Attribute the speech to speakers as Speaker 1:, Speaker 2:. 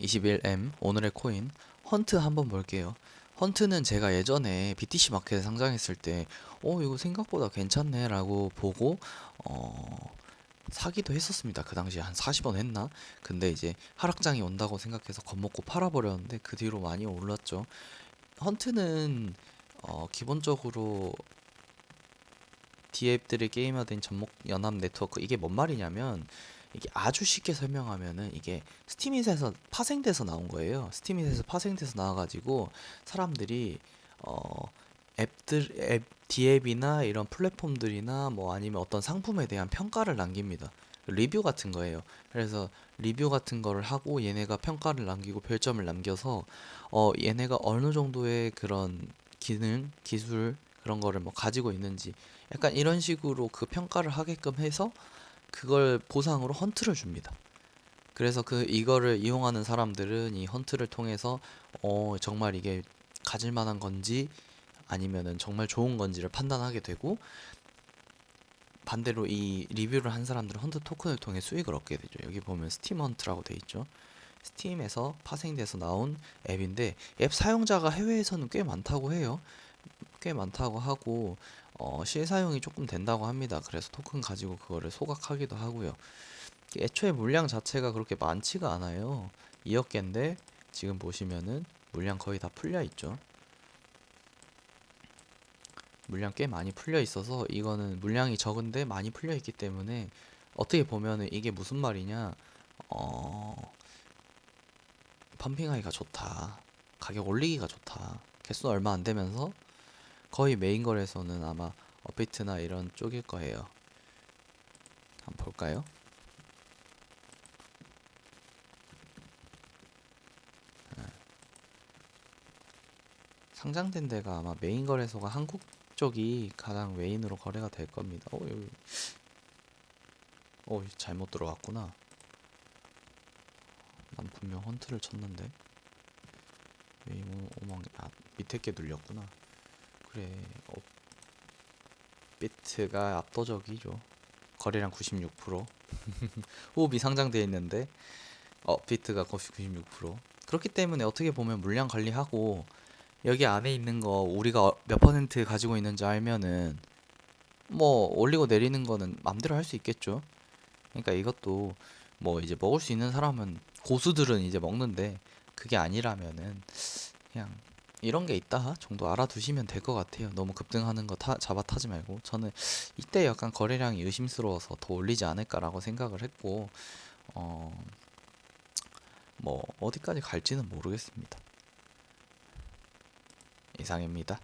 Speaker 1: 21M 오늘의 코인 헌트 한번 볼게요. 헌트는 제가 예전에 BTC 마켓에 상장했을 때, 어, 이거 생각보다 괜찮네 라고 보고, 어, 사기도 했었습니다. 그 당시에 한 40원 했나? 근데 이제 하락장이 온다고 생각해서 겁먹고 팔아버렸는데 그 뒤로 많이 올랐죠. 헌트는, 어, 기본적으로 디앱들의 게임화된 접목 연합 네트워크 이게 뭔 말이냐면 이게 아주 쉽게 설명하면은 이게 스티밋에서 파생돼서 나온 거예요. 스티밋에서 파생돼서 나와가지고 사람들이 어 앱들 앱 디앱이나 이런 플랫폼들이나 뭐 아니면 어떤 상품에 대한 평가를 남깁니다. 리뷰 같은 거예요. 그래서 리뷰 같은 거를 하고 얘네가 평가를 남기고 별점을 남겨서 어 얘네가 어느 정도의 그런 기능, 기술 그런 거를 뭐 가지고 있는지 약간 이런 식으로 그 평가를 하게끔 해서 그걸 보상으로 헌트를 줍니다. 그래서 그 이거를 이용하는 사람들은 이 헌트를 통해서 어 정말 이게 가질 만한 건지 아니면은 정말 좋은 건지를 판단하게 되고 반대로 이 리뷰를 한 사람들은 헌트 토큰을 통해 수익을 얻게 되죠. 여기 보면 스팀 헌트라고 돼 있죠. 스팀에서 파생돼서 나온 앱인데 앱 사용자가 해외에서는 꽤 많다고 해요. 꽤 많다고 하고 어, 실사용이 조금 된다고 합니다. 그래서 토큰 가지고 그거를 소각하기도 하고요. 애초에 물량 자체가 그렇게 많지가 않아요. 2억 개인데 지금 보시면은 물량 거의 다 풀려 있죠. 물량 꽤 많이 풀려 있어서 이거는 물량이 적은데 많이 풀려 있기 때문에 어떻게 보면은 이게 무슨 말이냐 어 펌핑하기가 좋다 가격 올리기가 좋다 개수 얼마 안 되면서 거의 메인 거래소는 아마 업비트나 이런 쪽일 거예요 한번 볼까요 네. 상장된 데가 아마 메인 거래소가 한국 쪽이 가장 메인으로 거래가 될 겁니다. 어, 여기. 어, 잘못 들어갔구나. 난 분명 헌트를 쳤는데. 왜 오만 아, 밑에 게 눌렸구나. 그래. 어, 비트가 압도적이죠. 거래량 96%. 호흡이 상장되어 있는데 어, 비트가 96%. 그렇기 때문에 어떻게 보면 물량 관리하고 여기 안에 있는 거 우리가 어- 몇 퍼센트 가지고 있는지 알면은 뭐 올리고 내리는 거는 맘대로 할 수 있겠죠. 그러니까 이것도 뭐 이제 먹을 수 있는 사람은 고수들은 이제 먹는데 그게 아니라면은 그냥 이런 게 있다 정도 알아두시면 될 것 같아요. 너무 급등하는 거 타, 잡아 타지 말고 저는 이때 약간 거래량이 의심스러워서 더 올리지 않을까라고 생각을 했고 어 뭐 어디까지 갈지는 모르겠습니다. 이상입니다.